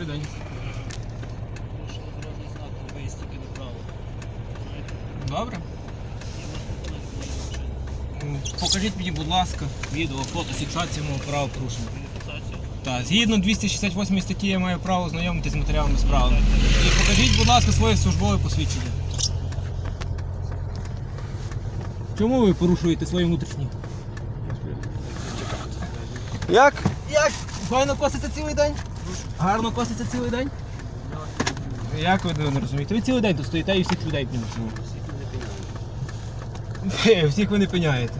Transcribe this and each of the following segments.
Добрий день. Дорожній знак, направо. Добре. Покажіть мені, будь ласка, відео, фото, фіксацію мого правопорушення. Кваліфікацію. Так, згідно 268 статті я маю право знайомитись з матеріалами справи. І покажіть, будь ласка, своє службове посвідчення. Чому ви порушуєте свої внутрішні? Як? Як? Файно коситься цілий день? Гарно коситься цілий день? Як ви не розумієте? Ви цілий день тут стоїте і всіх людей пнімете. Всіх ви не пиняєте.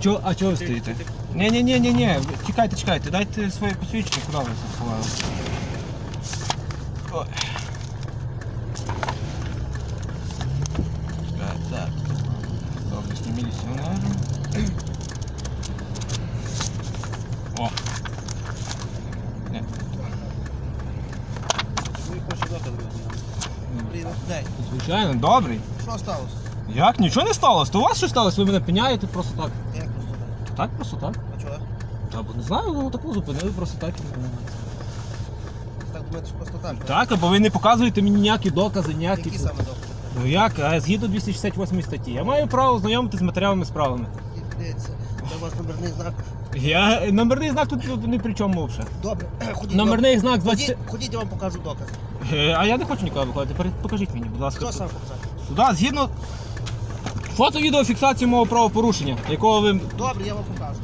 Чо, а чого ви стоїте? Ні, ні, ні, ні, ні. Чекайте, чекайте, дайте своє посвідчення, куди ви це сховали? Ой. Так, так. Обласний міліціонер. О. Не. Ви хочете докази Привіт. День. Звичайно, добрий. Що сталося? Як? Нічого не сталося? То у вас що сталося? Ви мене пиняєте просто так. Як просто так? Так, просто так. А чого? Та бо не знаю, ну таку зупинили просто так. Так думаєте, що просто так? Так, або ви не показуєте мені ніякі докази, ніякі. Які саме докази? Ну як? А згідно 268 статті. Я маю право знайомитися з матеріалами справами. Дивіться, це у вас номерний знак. Я номерний знак тут ні при чому взагалі. Добре, ходіть. Номерний знак 20. ходіть, я вам покажу доказ. Е, А я не хочу нікого викладати. Пере- Покажіть мені, будь ласка. Що саме показати? Сюди, згідно фото-відеофіксацію мого правопорушення, якого ви. Добре, я вам покажу.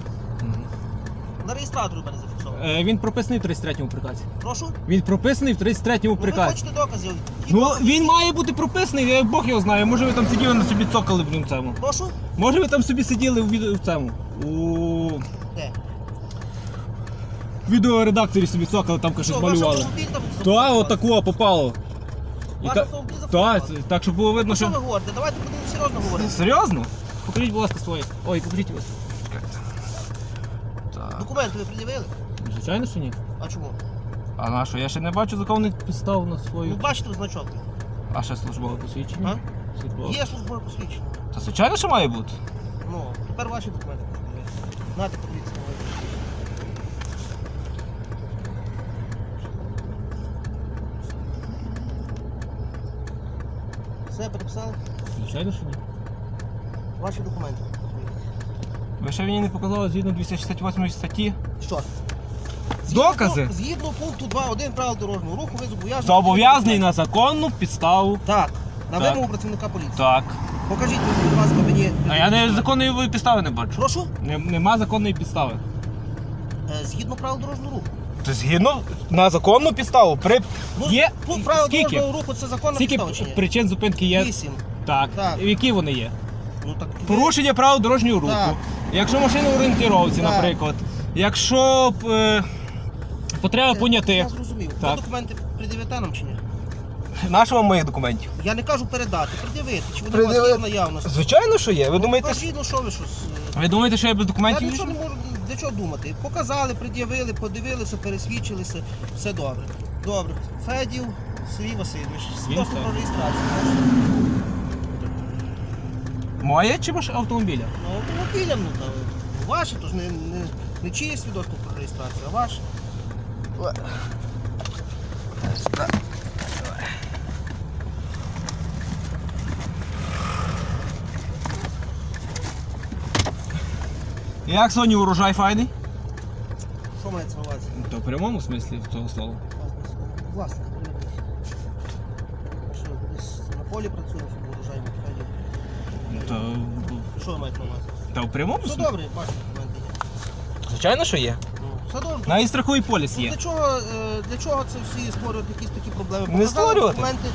На реєстраторі в мене зафіксовано. Е, Він прописаний в 33-му приказі. Прошу? Він прописаний в 33-му Ну, ви приказі. хочете доказів? Які Ну докази? він має бути прописаний, я Бог його знає. Може ви там сиділи на собі цокали в цьому. Прошу? Може ви там собі сиділи у відео в цьому. У Де? Відеоредакторі собі цокали, там ваш малювали. Та, заблокували? отако попало. І Ваш та- автомобіль Так, щоб було видно, Ну що що. ви говорите? Давайте будемо серйозно говорити. Серйозно? Покажіть, будь ласка, своє. Ой, покажіть. Так. Документи ви пред'явили? Звичайно, що ні. А чому? А на що? Я ще не бачу законних підстав на Ну свою. бачите значок. А ще службове посвідчення? Службове. Є службове посвідчення. Та звичайно, що має бути. Ну, тепер ваші документи. пред'явити. Нате, подивіться. Все переписали? Звичайно, що ні. Ваші документи. Ви ще мені не показали згідно 268 статті. Що? Докази? Згідно пункту 2.1 правил дорожнього руху, ви зобов'язані... Зобов'язаний на законну підставу. Так, на Так. вимогу працівника поліції. Так. Покажіть, мені, будь ласка, мені... А я не законної підстави не бачу. Прошу? Не- Нема законної підстави. Е, Згідно правил дорожнього руху. То згідно на законну підставу. При... Ну, Є пункт правил скільки? дорожнього руху це законна Скільки підстава чи ні? причин зупинки є? Вісім. Так. Так. Які вони є? Ну, так, Порушення правил дорожнього руху. Так. Якщо машина у орієнтировці, Так. наприклад. Якщо е, потреба Я поняти. зрозумів. Так. Ви документи пред'явите нам чи ні? Нашого моїх документів. Я не кажу передати, пред'явити. Чи вони у вас є в наявності? Звичайно, що є. Ви думаєте, Покажіть, ну що ви щось... е, ви думаєте, що я без Я документів? нічого не можу для чого думати. Показали, пред'явили, подивилися, пересвідчилися. Все добре. Добре. Федів Сергій Васильович. Свідоцтво про реєстрацію. Моє чи ваше автомобіля? Ну, автомобілям, ну там. Ваше, тож не, не, не чиє свідоцтво про реєстрацію, а ваше. Як Соні урожай файний? Що мається на увазі? То в прямому смислі того слова. Власне, що десь на полі працюємо, щоб урожай був Федів. Ну, То, Що ви маєте на увазі? та в прямому Все смислі? добре, документи є. Звичайно, що є. Ну, все добре. Навіть страховий поліс Ну, є. Для чого, е, для чого це всі створюють якісь такі проблеми? Не Показали створювати. документи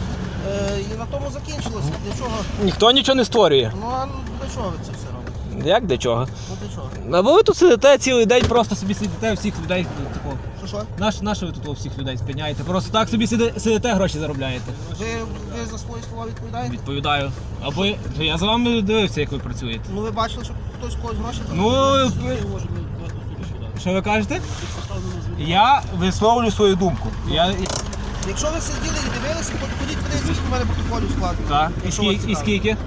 е, і на тому закінчилося. Для чого? Ніхто нічого не створює. Ну а для чого ви це все? Як для чого? Ну для чого? Або ви тут сидите цілий день, просто собі сидите всіх людей. Тако. Що що? Наш, наше ви тут у всіх людей спиняєте? Просто так собі сиди- сидите, гроші заробляєте. Ви, ви за свої слова відповідаєте? Відповідаю. Або то я за вами дивився, як ви працюєте. Ну ви бачили, що хтось когось гроші брав? Ну, ви- що ви кажете? Я висловлю свою думку. Я, Якщо ви сиділи і дивилися, то ходіть подивіться, скільки в мене протоколів складено. так. І, Якщо вас скільки, і цікавить. скільки?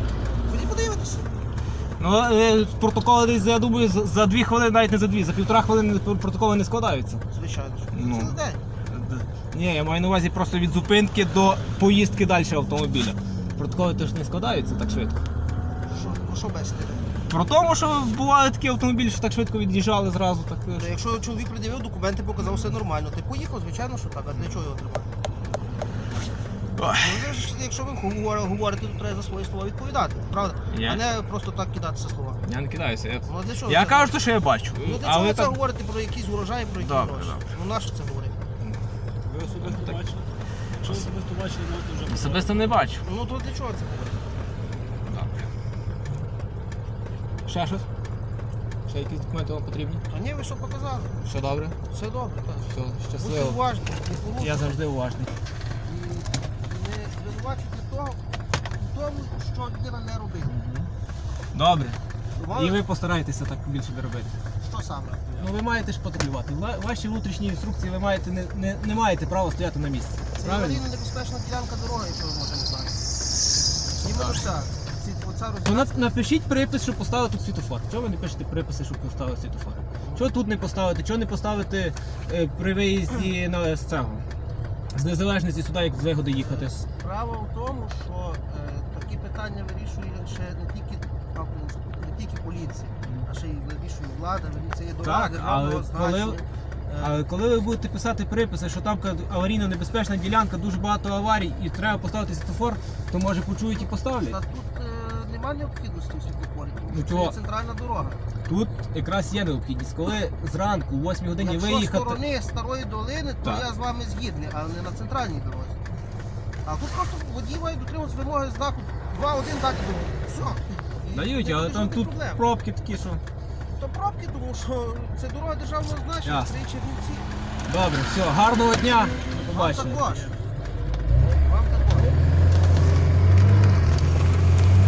Ну, е, протоколи десь, я думаю, за- за дві хвилини, навіть не за дві, за півтора хвилини протоколи не складаються. Звичайно. що. Ну. Цілий день. Ні, я маю на увазі просто від зупинки до поїздки далі автомобіля. Протоколи теж не складаються так швидко. Що, про що бесіди? Про тому, що бували такі автомобілі, що так швидко від'їжджали зразу. Так, е, Та Якщо чоловік пред'явив документи, показав все нормально. Ти поїхав, звичайно, що так, а для чого його тримати? Ой. Ну, ж, якщо ви говорите, говорите, то треба за свої слова відповідати, правда? Я- А не просто так кидатися слова. Я не кидаюся. Я, Ну а для чого? я це? кажу те, що я бачу. Ну для чого ви це так... говорите про якісь урожаї, про які Добре, гроші? добре. Ну на що це говорити? Ви особисто Так. бачили? Якщо особисто бачили, то вже Особисто не бачу. Ну то для чого це говорити? Добре. Ще щось? Ще якісь документи вам потрібні? Та ні, ви що показали? Все добре? Все добре, так. Все, Будьте щасливо. уважні, не порушуйте. Я завжди уважний. І не звинувачуйте того, в тому, що людина не робила. Добре. І ви постарайтеся так більше не робити. що саме? Ну ви маєте ж патрулювати. Ва- Ваші внутрішні інструкції ви маєте не, не, не маєте права стояти на місці. Це Правильно? аварійно небезпечна ділянка дороги, якщо ви можете не знати. Іменно. Ці, оця То напишіть припис, щоб поставили тут світофор. Чого ви не пишете приписи, щоб поставили світофор? Чого тут не поставити? Чого не поставити е, при виїзді на з цього? З незалежності сюди, як вигоди їхати. Справа в тому, що е, такі питання вирішує ще не тільки, а, не тільки поліція, а ще й вирішує влада, це є дорога Так, державного але значення. коли- Е, Але коли ви будете писати приписи, що там аварійно небезпечна ділянка, дуже багато аварій і треба поставити світофор, то може почують і Та тут е, немає необхідності у світлофорі, тому Ну, що чого? це є центральна дорога. Тут якраз є необхідність. Коли зранку, о 8 годині Якщо виїхати. сторони старої долини, то Так. я з вами згідний, але не на центральній дорозі. А тут просто водій має дотримуватися вимоги знаку 2-1 дати Все. І Дають, не але буде там жодних тут проблем. пробки такі, що. То пробки, тому що це дорога державного значення, Ясно. це є Чернівці. Добре, все, гарного дня. До Вам побачення. також.